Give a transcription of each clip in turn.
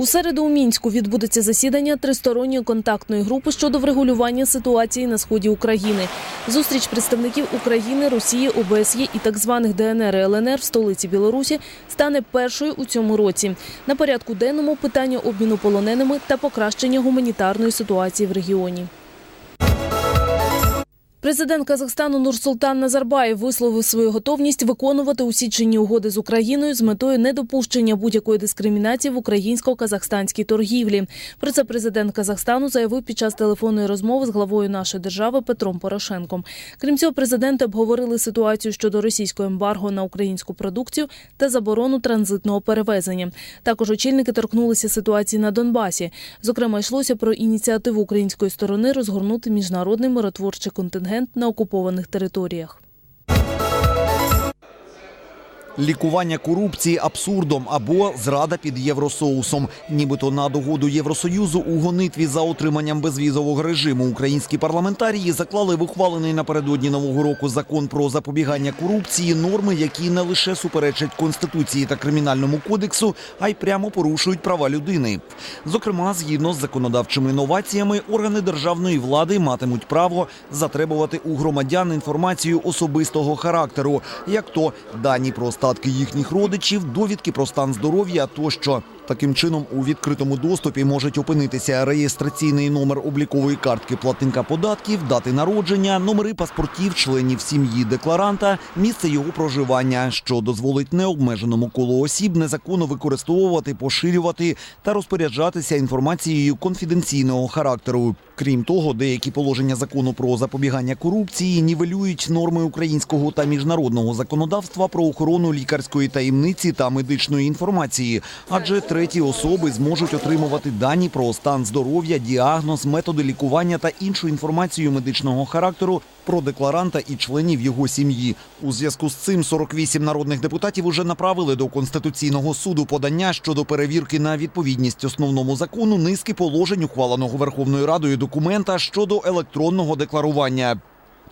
У середу у мінську відбудеться засідання тристоронньої контактної групи щодо врегулювання ситуації на сході України. Зустріч представників України, Росії, ОБСЄ і так званих ДНР і ЛНР в столиці Білорусі стане першою у цьому році. На порядку денному питання обміну полоненими та покращення гуманітарної ситуації в регіоні. Президент Казахстану Нурсултан Назарбаєв висловив свою готовність виконувати усі чинні угоди з Україною з метою недопущення будь-якої дискримінації в українсько-казахстанській торгівлі. Про це президент Казахстану заявив під час телефонної розмови з главою нашої держави Петром Порошенком. Крім цього, президенти обговорили ситуацію щодо російського ембарго на українську продукцію та заборону транзитного перевезення. Також очільники торкнулися ситуації на Донбасі. Зокрема, йшлося про ініціативу української сторони розгорнути міжнародний миротворчий контингент на окупованих територіях. Лікування корупції абсурдом або зрада під євросоусом. Нібито на догоду Євросоюзу у гонитві за отриманням безвізового режиму українські парламентарії заклали в ухвалений напередодні нового року закон про запобігання корупції норми, які не лише суперечать конституції та кримінальному кодексу, а й прямо порушують права людини. Зокрема, згідно з законодавчими новаціями, органи державної влади матимуть право затребувати у громадян інформацію особистого характеру, як то дані про статки їхніх родичів, довідки про стан здоров'я тощо. Таким чином, у відкритому доступі можуть опинитися реєстраційний номер облікової картки платника податків, дати народження, номери паспортів членів сім'ї декларанта, місце його проживання, що дозволить необмеженому колу осіб незаконно використовувати, поширювати та розпоряджатися інформацією конфіденційного характеру. Крім того, деякі положення закону про запобігання корупції нівелюють норми українського та міжнародного законодавства про охорону лікарської таємниці та медичної інформації, адже треті особи зможуть отримувати дані про стан здоров'я, діагноз, методи лікування та іншу інформацію медичного характеру про декларанта і членів його сім'ї. У зв'язку з цим 48 народних депутатів уже направили до конституційного суду подання щодо перевірки на відповідність основному закону низки положень ухваленого Верховною Радою документа щодо електронного декларування.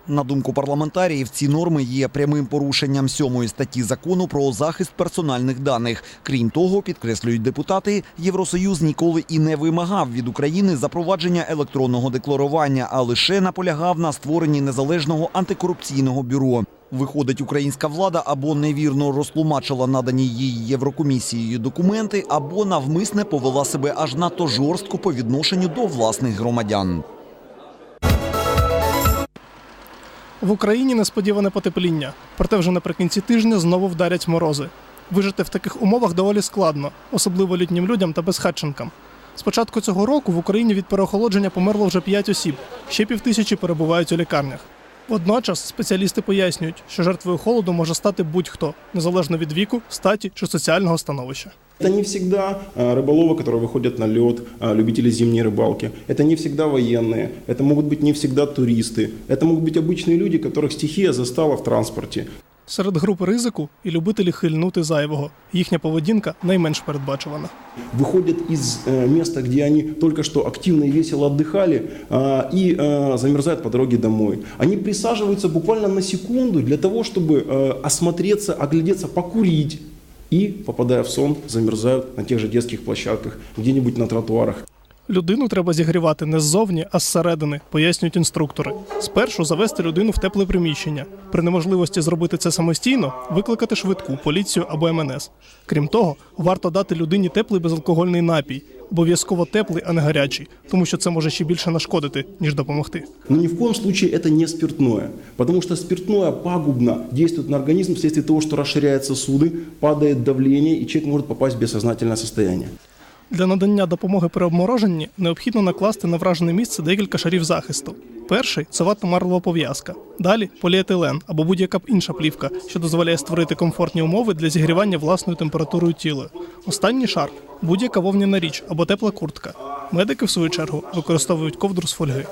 На думку парламентаріїв, ці норми є прямим порушенням сьомої статті закону про захист персональних даних. Крім того, підкреслюють депутати, Євросоюз ніколи і не вимагав від України запровадження електронного декларування, а лише наполягав на створенні незалежного антикорупційного бюро. Виходить, українська влада або невірно розтлумачила надані їй Єврокомісією документи, або навмисне повела себе аж надто жорстко по відношенню до власних громадян. В Україні несподіване потепління, проте вже наприкінці тижня знову вдарять морози. Вижити в таких умовах доволі складно, особливо літнім людям та безхатченкам. З початку цього року в Україні від переохолодження померло вже 5 осіб, ще півтисячі перебувають у лікарнях. Водночас спеціалісти пояснюють, що жертвою холоду може стати будь-хто, незалежно від віку, статі чи соціального становища. Это не всегда а, рыболовы, которые выходят на лед, а, любители зимней рыбалки. Это не всегда военные. Это могут быть не всегда туристы. Это могут быть обычные люди, которых стихия застала в транспорте. Серед групи ризику і любителі хильнути зайвого. Їхня поведінка найменш передбачувана. Выходят из э, места, где они только что активно и весело отдыхали, а, и а, замерзают по дороге домой. Они присаживаются буквально на секунду для того, чтобы э, осмотреться, оглядеться, покурить. И, попадая в сон, замерзают на тех же детских площадках, где-нибудь на тротуарах. Людину треба зігрівати не ззовні, а зсередини, пояснюють інструктори. Спершу завести людину в тепле приміщення. При неможливості зробити це самостійно, викликати швидку, поліцію або МНС. Крім того, варто дати людині теплий безалкогольний напій, обов'язково теплий, а не гарячий, тому що це може ще більше нашкодити, ніж допомогти. Но ни в коем случае это не спиртное, потому что спиртное пагубно действует на организм вследствие того, что расширяют сосуды, падает давление, и человек может попасть в бессознательное состояние. Для надання допомоги при обмороженні необхідно накласти на вражене місце декілька шарів захисту. Перший це ватно-марлова пов'язка. Далі поліетилен або будь-яка б інша плівка, що дозволяє створити комфортні умови для зігрівання власною температурою тіла. Останній шар будь-яка вовняна річ або тепла куртка. Медики, в свою чергу, використовують ковдру з фольги.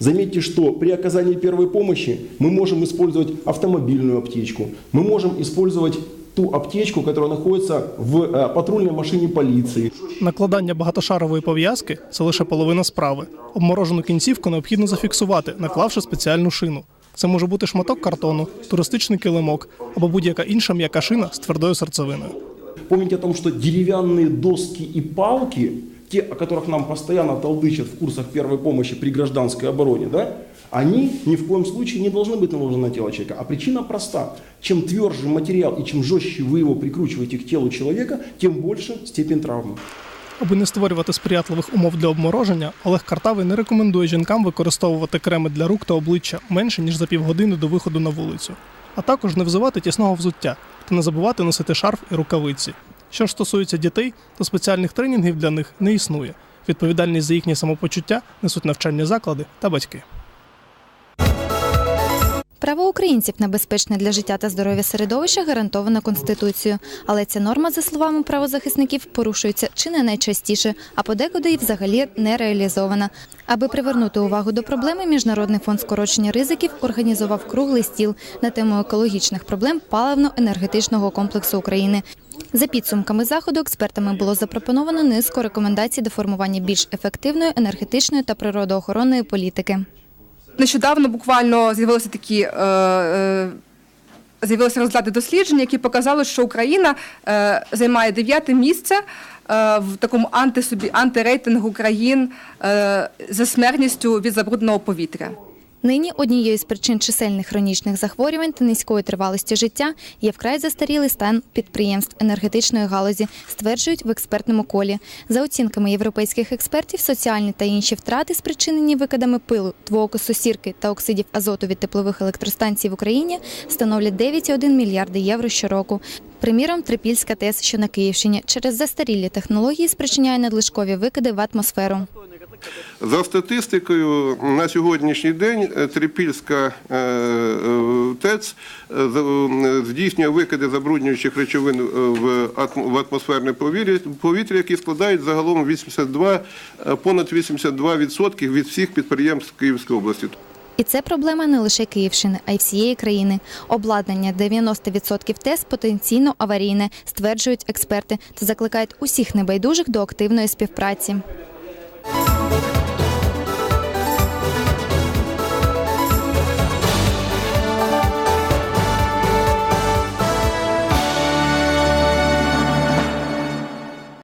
Заметьте, что при оказании первой помощи мы можем использовать автомобильную аптечку, мы можем использовать ту аптечку, которая находится в э, патрульной машине полиции. Накладання багатошарової пов'язки це лише половина справи. Обморожену кінцівку необхідно зафіксувати, наклавши спеціальну шину. Це може бути шматок картону, туристичний килимок або будь-яка інша м'яка шина з твердою серцевиною. Помните о том, что деревянные доски и палки, те, о которых нам постоянно толдычат в курсах первой помощи при гражданской обороне, да, они ни в коем случае не должны быть наложены на тело человека. А причина проста. Чем тверже материал и чем жестче вы его прикручиваете к телу человека, тем больше степень травмы. Аби не створювати сприятливих умов для обмороження, Олег Картавий не рекомендує жінкам використовувати креми для рук та обличчя менше ніж за півгодини до виходу на вулицю, а також не взивати тісного взуття та не забувати носити шарф і рукавиці. Що ж стосується дітей, то спеціальних тренінгів для них не існує. Відповідальність за їхнє самопочуття несуть навчальні заклади та батьки. Право українців на безпечне для життя та здоров'я середовище гарантовано Конституцією. Але ця норма, за словами правозахисників, порушується чи не найчастіше, а подекуди і взагалі не реалізована. Аби привернути увагу до проблеми, Міжнародний фонд скорочення ризиків організував круглий стіл на тему екологічних проблем паливно-енергетичного комплексу України. За підсумками заходу, експертами було запропоновано низку рекомендацій до формування більш ефективної енергетичної та природоохоронної політики. Нещодавно буквально з'явилися такі е, е, з'явилися результати досліджень, які показали, що Україна е, займає дев'яте місце е, в такому антисобі антирейтингу країн е, за смертністю від забрудного повітря. Нині однією з причин чисельних хронічних захворювань та низької тривалості життя є вкрай застарілий стан підприємств енергетичної галузі, стверджують в експертному колі. За оцінками європейських експертів, соціальні та інші втрати, спричинені викидами пилу, двоокису сірки та оксидів азоту від теплових електростанцій в Україні, становлять 9,1 мільярди євро щороку. Приміром, Трипільська ТЕС, що на Київщині, через застарілі технології спричиняє надлишкові викиди в атмосферу. За статистикою, на сьогоднішній день е, Трипільська е, е, ТЕЦ здійснює викиди забруднюючих речовин в атм- в атмосферне повітря, які складають загалом 82, е, понад 82% від всіх підприємств Київської області. І це проблема не лише Київщини, а й всієї країни. Обладнання 90% ТЕС потенційно аварійне, стверджують експерти, та закликають усіх небайдужих до активної співпраці.